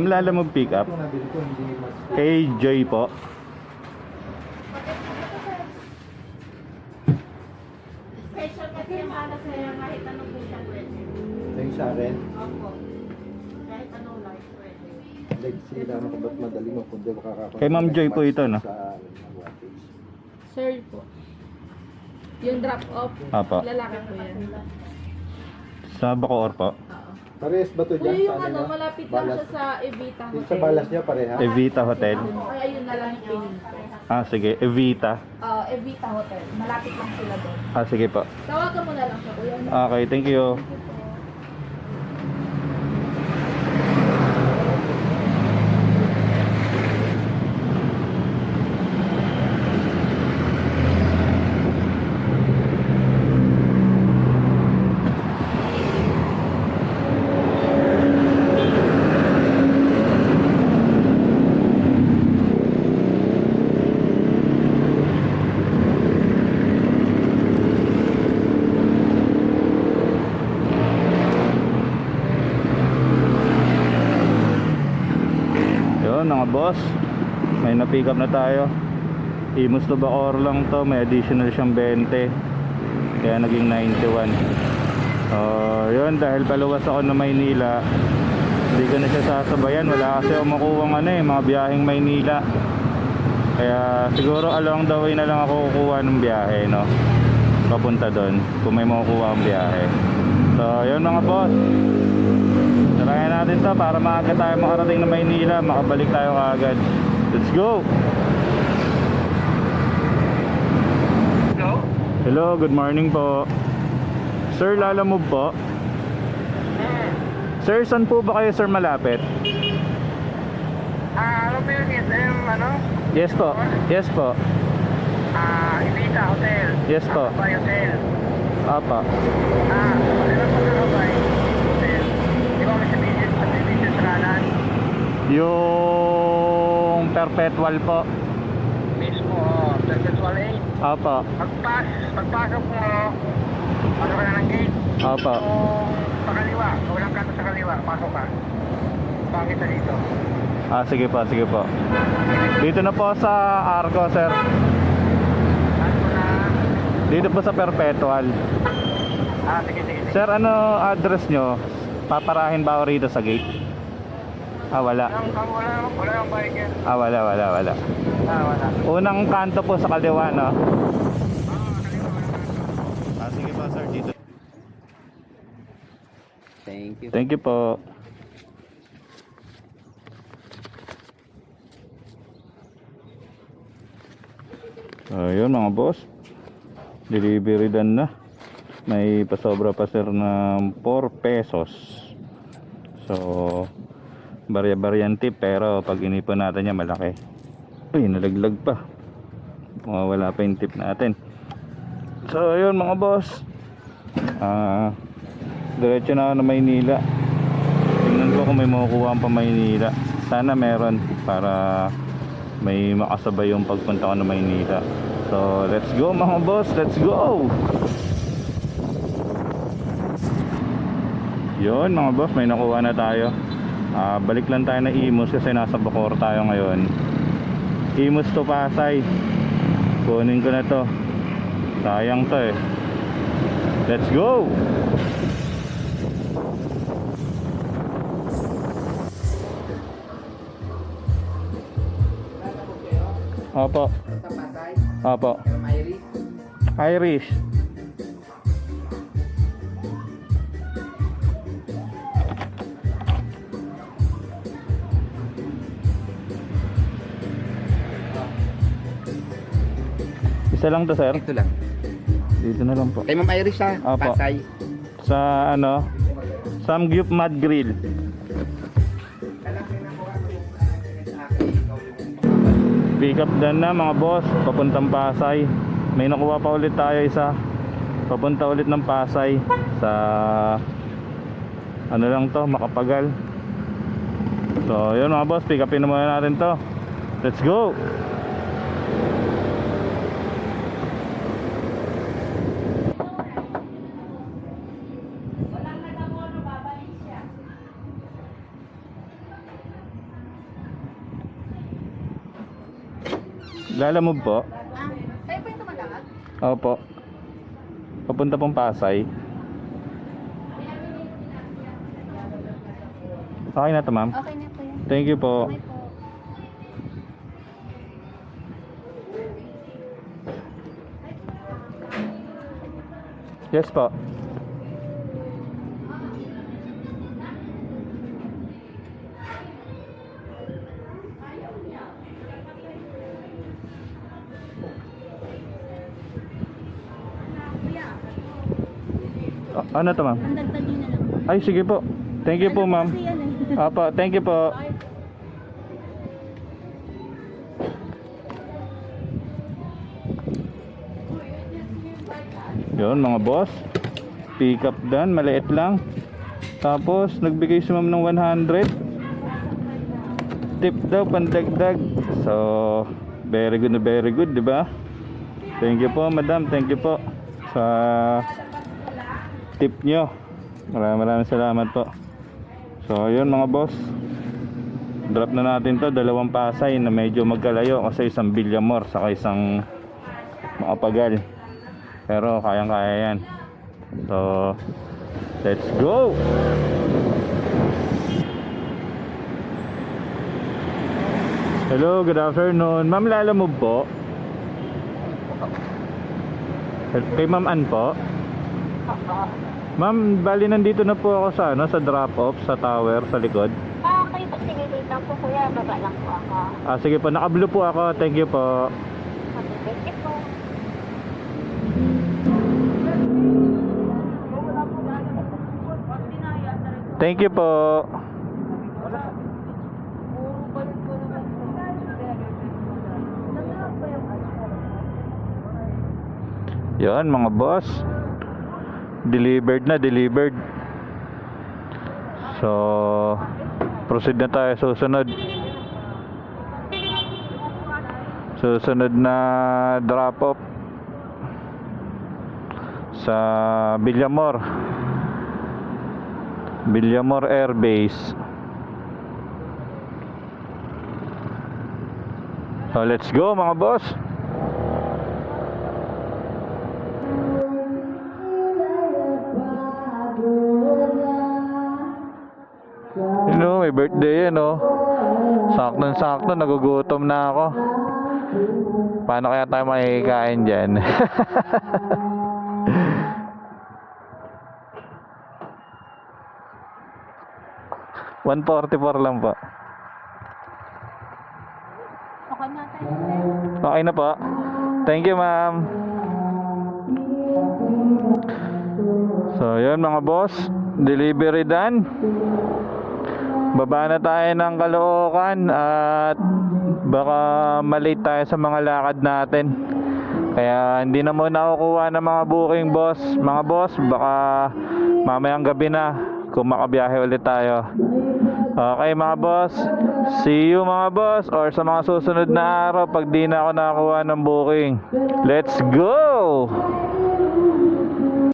Ma'am Lala mo pick up. Kay Joy po. Special kasi yung ala sa'yo kahit ano po siya pwede. Yung sa akin, Opo. Kahit anong life pwede. like sila ano kung ba't madali mapunta makakapunta. Kay Ma'am Joy po ito, no? Wattage. Sir po. Yung drop off, Apo. lalaki po yan. Sa Bacoor po. Oo. Parehas ba to Kuya, dyan yung sa ano, ano? malapit lang Balas. siya sa Evita Yung Hotel. sa balas niya pareha? Evita Hotel. Kaya yun na lang yung. Ah, sige. Evita. Ah, Evita Hotel. Malapit lang sila doon. Ah, sige po. Tawagan mo na lang siya, kuya. Okay, thank you. Yun, mga boss. May na-pick up na tayo. Imus to Bacoor lang to. May additional siyang 20. Kaya naging 91. So, yun. Dahil paluwas ako ng Maynila, hindi ko na siya sasabayan. Wala kasi ako makuha ano eh, mga biyaheng Maynila. Kaya siguro along the way na lang ako kukuha ng biyahe, no? Papunta doon, kung may makukuha ang biyahe. So, yun mga boss. Tarayan natin to para maaga tayo makarating na Maynila, makabalik tayo kaagad. Let's go! Hello? Hello, good morning po. Sir, Lala Move po. Sir, saan po ba kayo sir malapit? Ah, ano po yung SM, ano? Yes po. Yes po. Ah, Ibiza Hotel. Yes po. Bay Hotel. Apa. Ah, ano po sa Bay Hotel? Di ba may sabihin sa sabihin sa kanan? Yung perpetual po. Mismo, oh, Perpetual 8. Apa. Pagpas, pagpasok mo, pasok ka na ng gate. Apa. Kung sa kaliwa, kung walang kanto sa kaliwa, pasok ka. Bakit na dito? Ah, sige po, sige po. Dito na po sa Arco, sir. Dito po sa perpetual. Ah, sige, sige. Sir, ano address nyo? Paparahin ba ako rito sa gate? Ah, wala. Wala, wala, wala ang bike yan. Ah, wala, wala, wala. Ah, wala. Unang kanto po sa kaliwa, no? Ah. Ah, sige po, sir. Dito. Thank you. Thank you po. Ayun mga boss. Delivery done na. May pasobra pa sir ng 4 pesos. So, barya-baryan tip pero pag inipon natin yan malaki. Uy, nalaglag pa. Mawawala pa yung tip natin. So, ayun mga boss. Ah, diretso na ako na Maynila. Tingnan ko kung may makukuha pa Maynila. Sana meron para may makasabay yung pagpunta ko na Maynila. So, let's go mga boss. Let's go! Yun mga boss, may nakuha na tayo. Ah, balik lang tayo na Imus kasi nasa Bacoor tayo ngayon. Imus to Pasay. Kunin ko na to. Sayang to eh. Let's go! Opo. Opo. Irish. Isa lang to sir. Ito lang. Dito na lang po. Kay Ma'am Iris ha, Apo. Pasay. Sa ano? Samgyup Mad Grill. Pick up done na mga boss, papuntang Pasay. May nakuha pa ulit tayo isa. Papunta ulit ng Pasay sa ano lang to, Makapagal. So, yun mga boss, pick upin na muna natin to. Let's go! Lalamove po. Ah, kayo po yung tumatawag? Opo. Papunta pong Pasay. Okay na to, ma'am. Okay na po yun. Thank you po. Okay po. Yes po. Ano to, ma'am? Ang na lang. Ay, sige po. Thank you po, ma'am. Kasi yan eh. Apo, thank you po. Yun mga boss. Pick up done, maliit lang. Tapos nagbigay si ma'am ng 100. Tip daw pandagdag. So, very good na very good, di ba? Thank you po, madam. Thank you po sa tip nyo. Maraming maraming salamat po. So, ayun mga boss. Drop na natin to dalawang pasay na medyo magkalayo kasi isang Villamor saka isang Makapagal. Pero kayang-kaya yan. So, let's go! Hello, good afternoon. Ma'am Lala mo po? Kay Ma'am Ann po? Ma'am, bali nandito na po ako sa ano, sa drop off sa tower sa likod. Ah, okay po. Sige, wait lang po kuya. Baba lang po ako. Ah, sige po, naka-blue po ako. Thank you po. Okay, thank you po. Thank you po. Yan mga boss. Delivered na, delivered. So, proceed na tayo susunod. Susunod na drop off sa Villamor. Villamor Air Base. So let's go mga boss. Birthday yan oh. Sakto sakto, nagugutom na ako. Paano kaya tayo makikikain dyan? 144 lang po. Okay na tayo. Okay na po. Thank you, ma'am. So, yun mga boss. Delivery done. Baba na tayo ng Caloocan at baka malate tayo sa mga lakad natin. Kaya hindi na muna kukuha ng mga booking boss. Mga boss, baka mamayang gabi na kung makabiyahe ulit tayo. Okay mga boss, see you mga boss or sa mga susunod na araw pag di na ako nakakuha ng booking. Let's go!